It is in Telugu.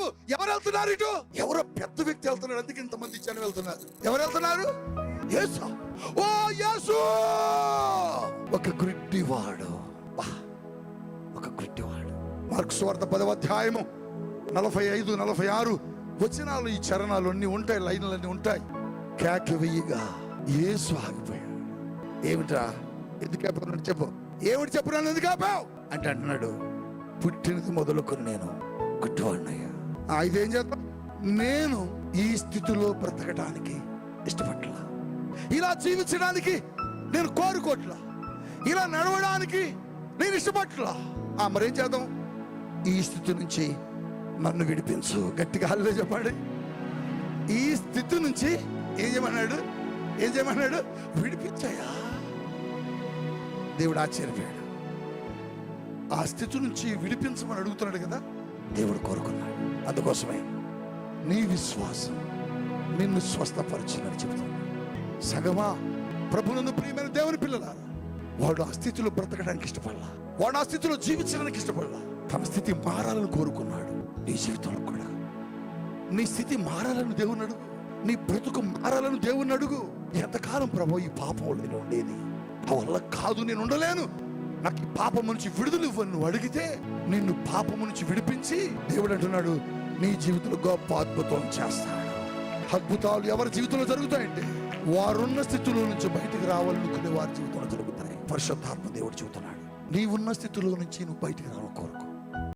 బాబు ఎవరు వెళ్తున్నారు ఇటు? ఎవరో పెద్ద వ్యక్తి వెళ్తున్నాడు. అందుకే ఇంతమంది జనం వెళ్తున్నారు. ఎవరు వెళ్తున్నారు? యేసు. ఓ యేసు! ఒక గుడ్డివాడు. ఒక గుడ్డివాడు. మార్కు స్వార్థ పదవ అధ్యాయము నలభై ఐదు నలభై ఆరు. వచనాలు ఈ చరణాలు అన్ని ఉంటాయి లైన్లన్నీ ఉంటాయి. కేక వెయ్యిగా ఏసు ఆగిపోయాడు. ఏమిట్రా? ఎందుకు ఆపావు చెప్పు. ఏమిటి చెప్పు నన్ను ఎందుకు ఆపావు? అంటే అంటున్నాడు పుట్టినది మొదలుకొని నేను గుడ్డివాడినయ్యా. అయితే ఏం చేద్దాం? నేను ఈ స్థితిలో బ్రతకడానికి ఇష్టపట్ల ఇలా జీవించడానికి నేను కోరుకోట్లా. ఇలా నడవడానికి నేను ఇష్టపట్లా ఆ మరేం చేద్దాం? ఈ స్థితి నుంచి నన్ను విడిపించు. గట్టిగా హల్లో చెప్పండి. ఈ స్థితి నుంచి ఏం చేయమన్నాడు? ఏం చేయమన్నాడు? విడిపించాయా? దేవుడు ఆశ్చర్యపోయాడు. ఆ స్థితి నుంచి విడిపించమని అడుగుతున్నాడు కదా? దేవుడు కోరుకున్నాడు. అందుకోసమే నీ విశ్వాసం నిన్ను స్వస్థపరచునని చెబుతాను సగమా ప్రభునందు ప్రియమైన దేవుని పిల్లలారా వాడు ఆ స్థితిలో బ్రతకడానికి ఇష్టపడలా. వాడు ఆ స్థితిలో జీవించడానికి ఇష్టపడలా. తన స్థితి మారాలని కోరుకున్నాడు. నీ జీవితంలో కూడా. నీ స్థితి మారాలని దేవుని అడుగు. నీ బ్రతుకు మారాలని దేవుని అడుగు. ఎంతకాలం ప్రభు ఈ పాపంలో నేను ఉండేది? వల్ల కాదు నేను ఉండలేను. నాకు ఈ పాపం నుంచి విడుదల ఇవ్వను నువ్వు అడిగితే నిన్ను పాపం నుంచి విడిపించి దేవుడు అంటున్నాడు నీ జీవితంలో గొప్ప అద్భుతం చేస్తాడు. అద్భుతాలు ఎవరి జీవితంలో జరుగుతాయంటే వారున్న స్థితిలో నుంచి బయటికి రావాలనుకునే వారి జీవితంలో జరుగుతాయి. పరిశుద్ధాత్మ దేవుడు చెబుతున్నాడు నీ ఉన్న స్థితిలో నుంచి నువ్వు బయటికి రావడం కోరుకో.